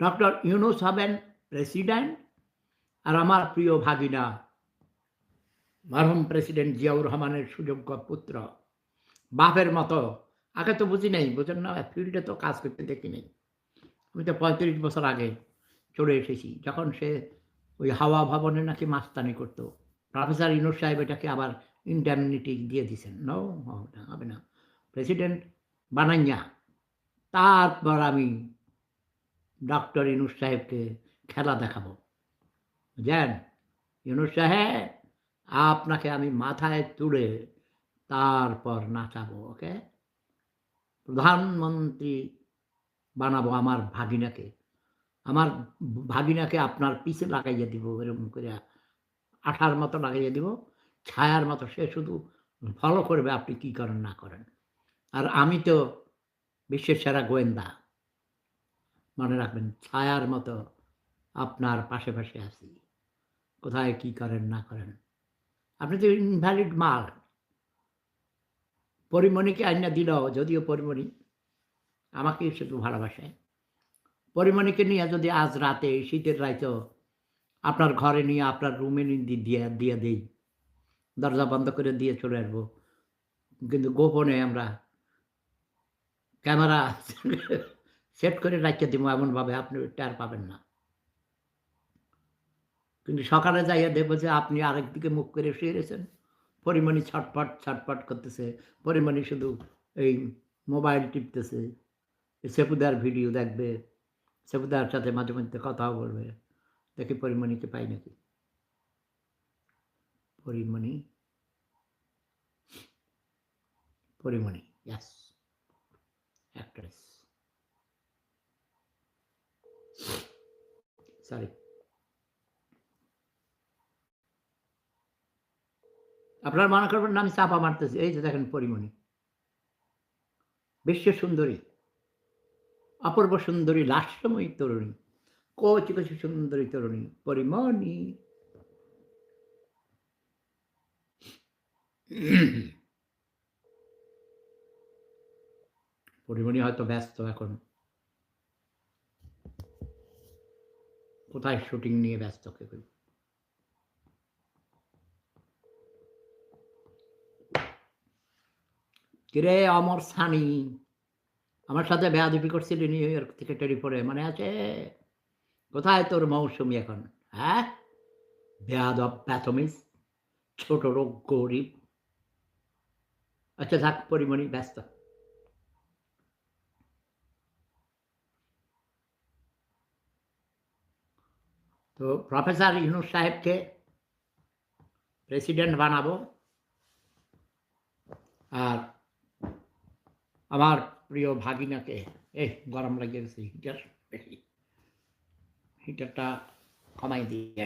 Doctor Yunus হবেন president আর আমার প্রিয় ভাগিনা, মরহুম প্রেসিডেন্ট জিয়াউর রহমানের সুযোগ্য পুত্র। বাপের মতো, আগে তো বুঝি নাই, বুঝেন না, ফিল্ডে তো কাজ করতে দেখি নেই। আমি তো পঁয়ত্রিশ বছর আগে চলে এসেছি, যখন সে ওই হাওয়া ভবনে নাকি মাস্তানি করতো। প্রফেসর ইনুর সাহেব এটাকে আবার ইন্ডেমনিটি দিয়ে দিছেন। নো, হবে না। প্রেসিডেন্ট বানাইয়া, তারপর আমি ডক্টর ইনুস সাহেবকে খেলা দেখাবো। বুঝলেন? ইনুস সাহেব, আপনাকে আমি মাথায় তুলে তারপর নাচাবো, ওকে? প্রধানমন্ত্রী বানাবো আমার ভাগিনাকে। আমার ভাগিনাকে আপনার পিছে লাগাইয়া দিব, এরকম করে আঠার মতো লাগাইয়া দিব। ছায়ার মতো, সে শুধু ফলো করবে, আপনি কি করেন, না করেন। আর আমি তো বিশ্বের সেরা গোয়েন্দা। মনে রাখবেন, ছায়ার মতো আপনার পাশে পাশে আছি। কোথায় কি করেন, না করেন। আপনি তো ইনভ্যালিড মাল। পরিমণিকে আইনা দিল, যদিও পরিমণি আমাকে শুধু ভালোবাসে। পরিমণিকে নিয়ে যদি আজ রাতে, শীতের রাইতেও আপনার ঘরে নিয়ে, আপনার রুমে নিয়ে দিয়ে দিয়ে দিই, দরজা বন্ধ করে দিয়ে চলে আসব। কিন্তু গোপনে আমরা ক্যামেরা সেট করে রাখিয়ে দিব এমনভাবে আপনি টের পাবেন না। কিন্তু সকালে যাইয়া দেখব যে আপনি আরেক দিকে মুখ করে শুয়ে রয়েছেন। পরিমণি ছটফট ছটফট করতেছে। পরিমণি শুধু এই মোবাইল টিপতেছে। সেপুদার ভিডিও দেখবে। সেপুদার সাথে মাঝে মধ্যে কথাও বলবে। দেখি পরিমণিকে পাই নাকি? Porimoni? Porimoni yes actress sorry আপনার মনে করবেন আমি চাপা মারতেছি। এই যে দেখেন পরিমণি। বিশ্ব সুন্দরী। অপূর্ব সুন্দরী, লাস্যময়ী তরুণী। কচি কচি সুন্দরী তরুণী। পরিমণি। পরিমণি হয়তো ব্যস্ত এখন। কোথায় শুটিং নিয়ে ব্যস্ত কে কই? কিরে অমর সানি, আমার সাথে বেয়াদবি করছিলি নিউ ইয়র্ক থেকে টেলিফোনে মানে আছে? কোথায় তোর মৌসুমি এখন হ্যাঁ? বেয়াদব, প্যাথমিস, ছোট রোগ, গরিব। আচ্ছা থাক, পরিমণি, ব্যস্ত। তো প্রফেসর ইউনুস সাহেবকে প্রেসিডেন্ট বানাবো আর আমার প্রিয় ভাগিনাকে এই গরম লাগিয়ে গেছে হিটার হিটারটা কমাই দিয়ে